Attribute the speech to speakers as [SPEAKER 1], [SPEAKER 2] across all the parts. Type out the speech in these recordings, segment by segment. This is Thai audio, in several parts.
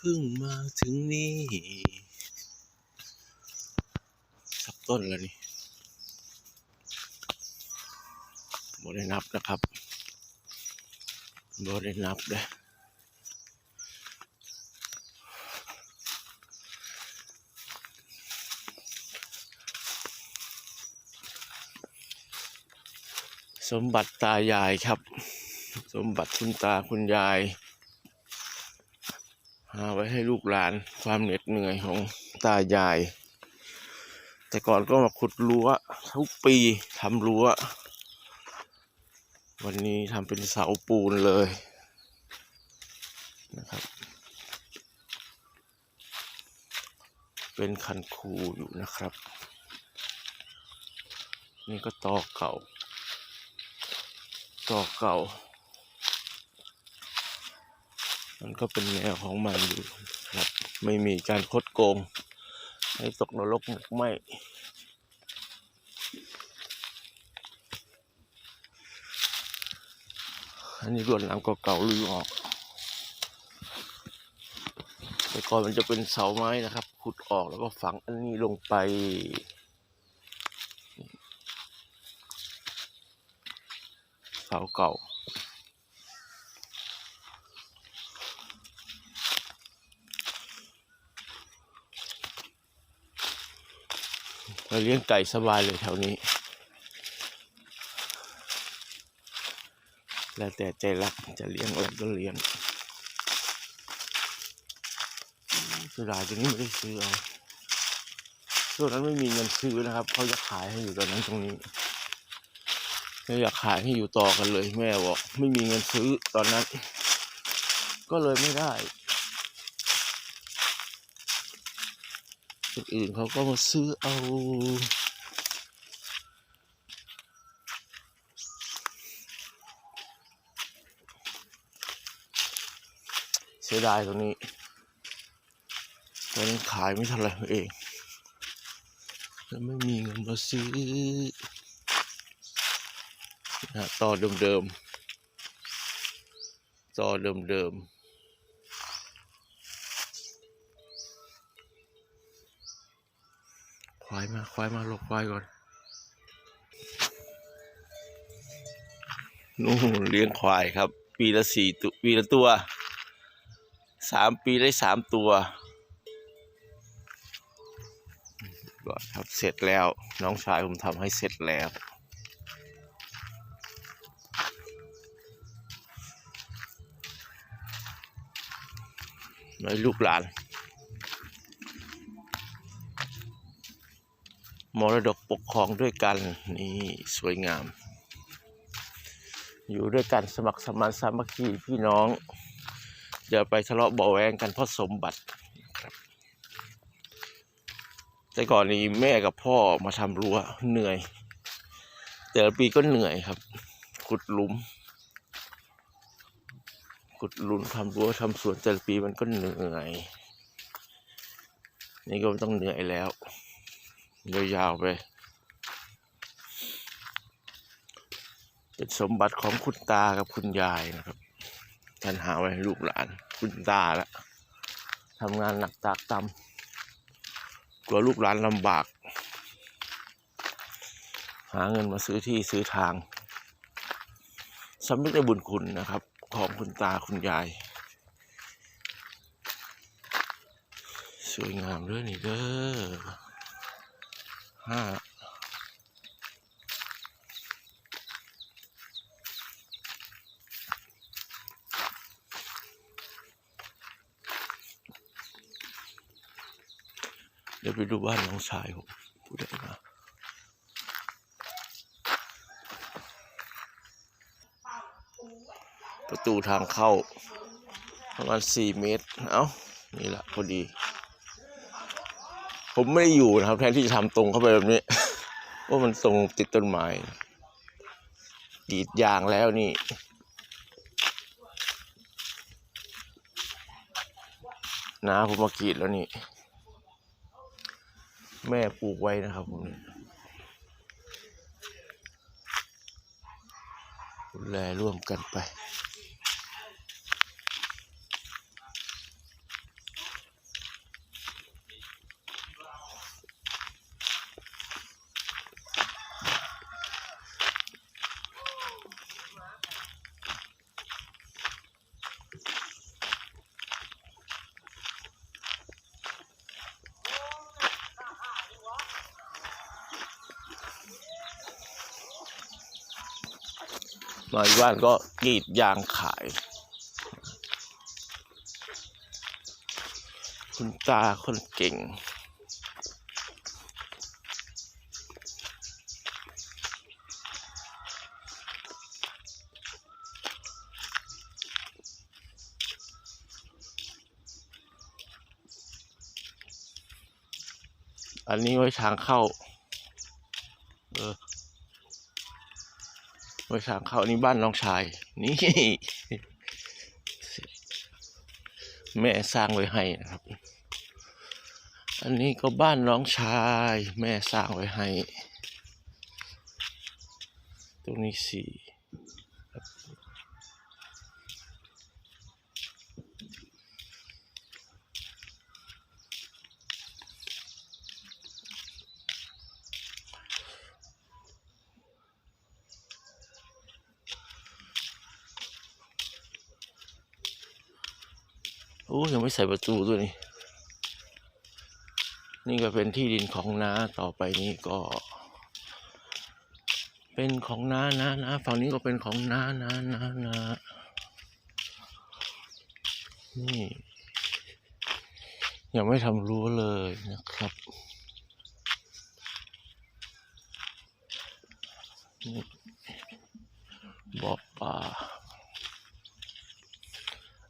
[SPEAKER 1] เพิ่งมาถึงนี่สักต้นแล้วนี่บ่ได้นับนะครับบ่ได้นับเลยสมบัติตายายครับ สมบัติคุณตาคุณยายาไว้ให้ลูกหลานความเหน็ดเหนื่อยของตายาย แต่ก่อนก็มาขุดรั้วทุกปีทำรั้ว วันนี้ทำเป็นเสาปูนเลยนะครับ เป็นคันคูอยู่นะครับ นี่ก็ตอเก่าตอเก่า มันก็เป็นแนวของมันอยู่ครับ ไม่มีการคดโกง ให้ตกนรกหมกไหมอันนี้รวดน้ำเก่าๆลือออก แต่ก่อนมันจะเป็นเสาไม้นะครับ ขุดออกแล้วก็ฝังอันนี้ลงไปเสาเก่า เราเลี้ยงไก่สบายเลยแถวนี้ แล้วแต่ใจรักจะเลี้ยงอะไรก็เลี้ยงสุดาตรงนี้ไม่ได้ซื้อเอาช่วงนั้นไม่มีเงินซื้อนะครับเขาจะขายให้อยู่ตอนนั้นตรงนี้เขาอยากขายให้อยู่ต่อกันเลยแม่บอกไม่มีเงินซื้อตอนนั้น ก็เลยไม่ได้ คนอื่นเขาก็มาซื้อเอาเสียดายตรงนี้ตอนนั้ขายไม่ท่าไรเองแล้วไม่มีเงินมาซื้อนะต่อเดิมๆต่อเดิมๆ ควายมาควายมาหลบควายก่อนนู่นเลี้ยงควายครับ ปีละสี่ตัวปีละตัวสามปีได้สามตัวก่อนครับเสร็จแล้วน้องชายผมทำให้เสร็จแล้วไม่ลูกหลาน มรดกปกครองด้วยกัน นี่สวยงาม อยู่ด้วยกันสมัครสมานสามัคคีพี่น้องอย่าไปทะเลาะเบาแวงกันเพราะสมบัติครับ แต่ก่อนนี้แม่กับพ่อมาทำรั้วเหนื่อย แต่ละปีก็เหนื่อยครับ ขุดหลุม ขุดหลุมทำรั้วทำสวนแต่ละปีมันก็เหนื่อย นี่ก็ต้องเหนื่อยแล้ว ยาวๆไป เป็นสมบัติของคุณตากับคุณยายนะครับ ท่านหาไว้ให้ลูกหลาน คุณตาละทำงานหนักตากตำกลัวลูกหลานลำบาก หาเงินมาซื้อที่ซื้อทางสำนึกในบุญคุณนะครับ ของคุณตาคุณยาย สวยงามด้วยนี่เด้อ ห้าเดี๋ยวไปดูบ้านน้องชายผมผู้ใดมาประตูทางเข้า ประมาณสี่เมตร เอ้า นี่แหละพอดี ผมไม่ได้อยู่นะครับ แทนที่จะทำตรงเข้าไปแบบนี้ว่ามันตรงติดต้นไม้กีดยางแล้วนี่นาผมมากรีดแล้วนี่ แม่ปลูกไว้นะครับผมเนี่ยดูแลร่วมกันไป มาอยู่บ้านก็กรีดยางขาย คุณตาคนเก่งอันนี้ไว้ทางเข้า เออ ไว้ทางเข้านี่บ้านน้องชาย นี่ แม่สร้างไว้ให้นะครับ อันนี้ก็บ้านน้องชาย แม่สร้างไว้ให้ ตรงนี้สี่ โอ้ยังไม่ใส่ประตูด้วยนี่ นี่ก็เป็นที่ดินของน้าต่อไปนี้ก็ เป็นของน้านะนะฝั่งนี้ก็เป็นของน้านะนะนะนี่ยังไม่ทำรั้วเลยนะครับนี่บ่อปลา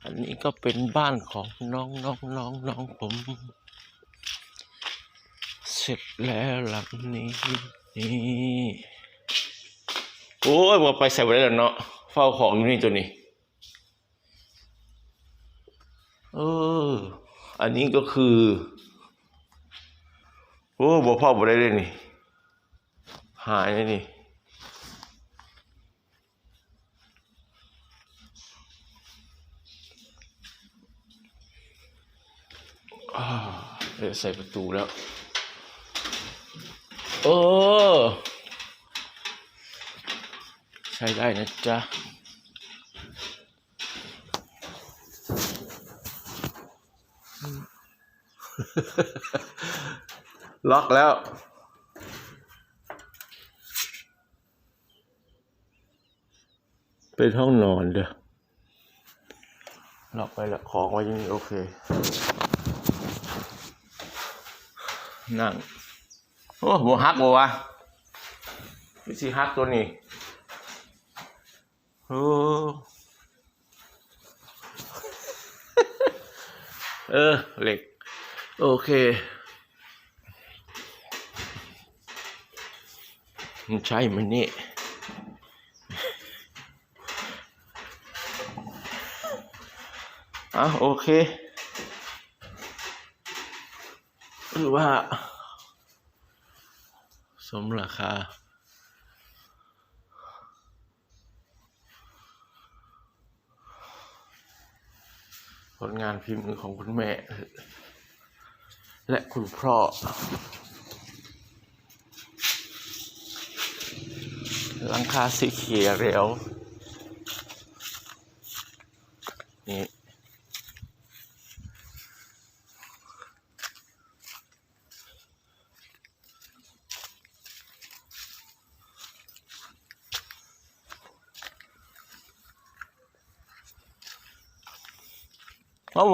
[SPEAKER 1] อันนี้ก็เป็นบ้านของน้องน้องน้องน้องผม เสร็จแล้วหลังนี้นี่โอ้ยว่าไปใส่ไว้แล้วเนาะเฝ้าของอยู่นี่ตัวนี้เอออันนี้ก็คือโอ้บ่พ่อบ่ได้เลยนี่หายเลยนี่ เดี๋ยวใส่ประตูแล้ว เออ ใช้ได้นะจ๊ะล็อกแล้ว เป็นห้องนอนเด้อล็อกไปแล้วของไว้ยังนี้โอเค นั่งโอ้บ่ฮักบ่วะพี่สิฮักตัวนี้โอ้เออเหล็ก โอเคมันใช่มันนี่อะโอเค หรือว่า สมราคา ผลงานพิมพ์ของคุณแม่ และคุณพ่อหลังคาสีเขียว เอา